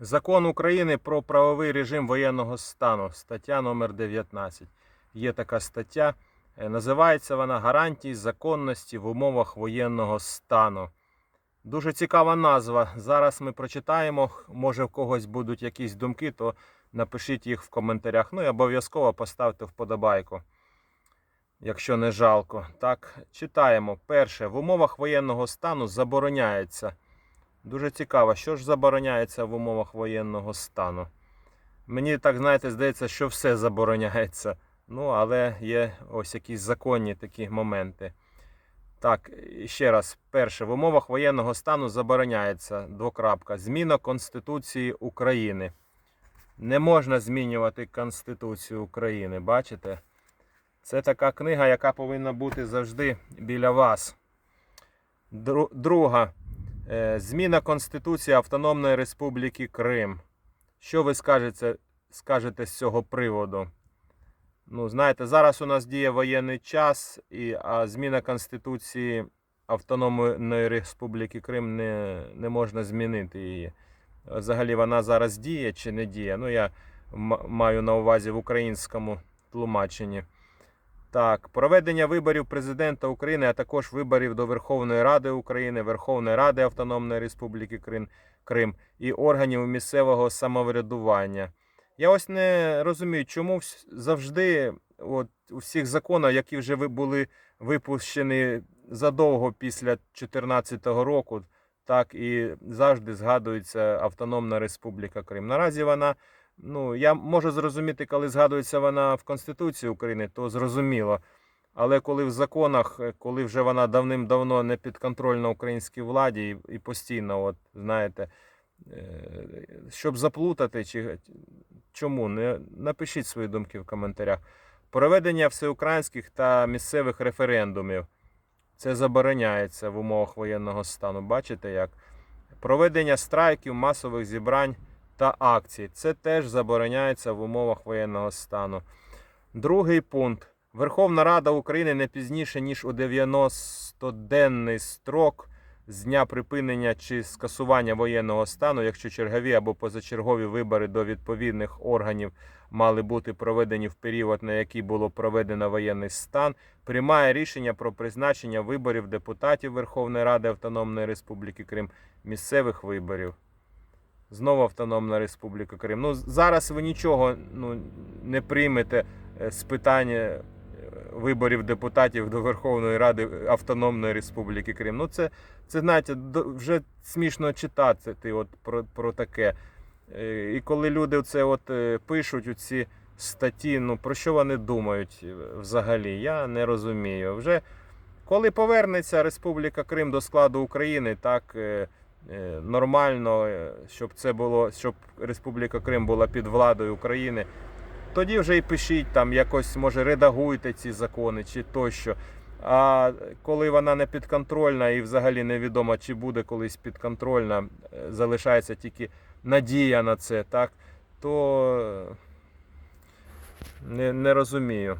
Закон України про правовий режим воєнного стану, стаття номер 19. Є така стаття. Е, Називається вона Гарантії законності в умовах воєнного стану. Дуже цікава назва. Зараз ми прочитаємо. Може, в когось будуть якісь думки, то напишіть їх в коментарях. Ну і обов'язково поставте вподобайку, якщо не жалко. Так, читаємо. Перше. В умовах воєнного стану забороняється. Дуже цікаво, що ж забороняється в умовах воєнного стану. Мені так, знаєте, здається, що все забороняється. Ну, але є ось якісь законні такі моменти. Так, ще раз, перше, в умовах воєнного стану забороняється двокрапка. Зміна Конституції України. Не можна змінювати Конституцію України, бачите? Це така книга, яка повинна бути завжди біля вас. Друга. Е, Зміна Конституції Автономної Республіки Крим. Що ви скажете, скажете з цього приводу? Ну, знаєте, зараз у нас діє воєнний час, і, а зміна Конституції Автономної Республіки Крим не, не можна змінити її. Взагалі вона зараз діє чи не діє? Ну, я маю на увазі в українському тлумаченні. Так, проведення виборів президента України, а також виборів до Верховної Ради України, Верховної Ради Автономної Республіки Крим, Крим і органів місцевого самоврядування. Я ось не розумію, чому завжди от, у всіх законах, які вже були випущені задовго після 2014 року, так і завжди згадується Автономна Республіка Крим. Наразі вона Ну, я можу зрозуміти, коли згадується вона в Конституції України, то зрозуміло. Але коли в законах, е, коли вже вона давним-давно не підконтрольна українській владі і, постійно, от знаєте, е, щоб заплутати, чи чому, не напишіть свої думки в коментарях. Проведення всеукраїнських та місцевих референдумів. Це забороняється в умовах воєнного стану. Бачите як? Проведення страйків, масових зібрань та акцій. Це теж забороняється в умовах воєнного стану. Другий пункт. Верховна Рада України не пізніше, ніж у 90-денний строк з дня припинення чи скасування воєнного стану, якщо чергові або позачергові вибори до відповідних органів мали бути проведені в період, на який було проведено воєнний стан, приймає рішення про призначення виборів депутатів Верховної Ради Автономної Республіки Крим, місцевих виборів. Знову Автономна Республіка Крим. Ну, зараз ви нічого ну, не приймете е, з питання е, виборів депутатів до Верховної Ради Автономної Республіки Крим. Ну, це, це знаєте, вже смішно читати ти от, про, про таке. Е, І коли люди це от пишуть у ці статті, ну про що вони думають взагалі? Я не розумію. Вже коли повернеться Республіка Крим до складу України, так. Е, нормально, е, щоб це було, щоб Республіка Крим була під владою України. Тоді вже і пишіть там, якось може редагуйте ці закони чи тощо. А коли вона не підконтрольна і взагалі невідомо, чи буде колись підконтрольна, е, залишається тільки надія на це, так, то не, не розумію.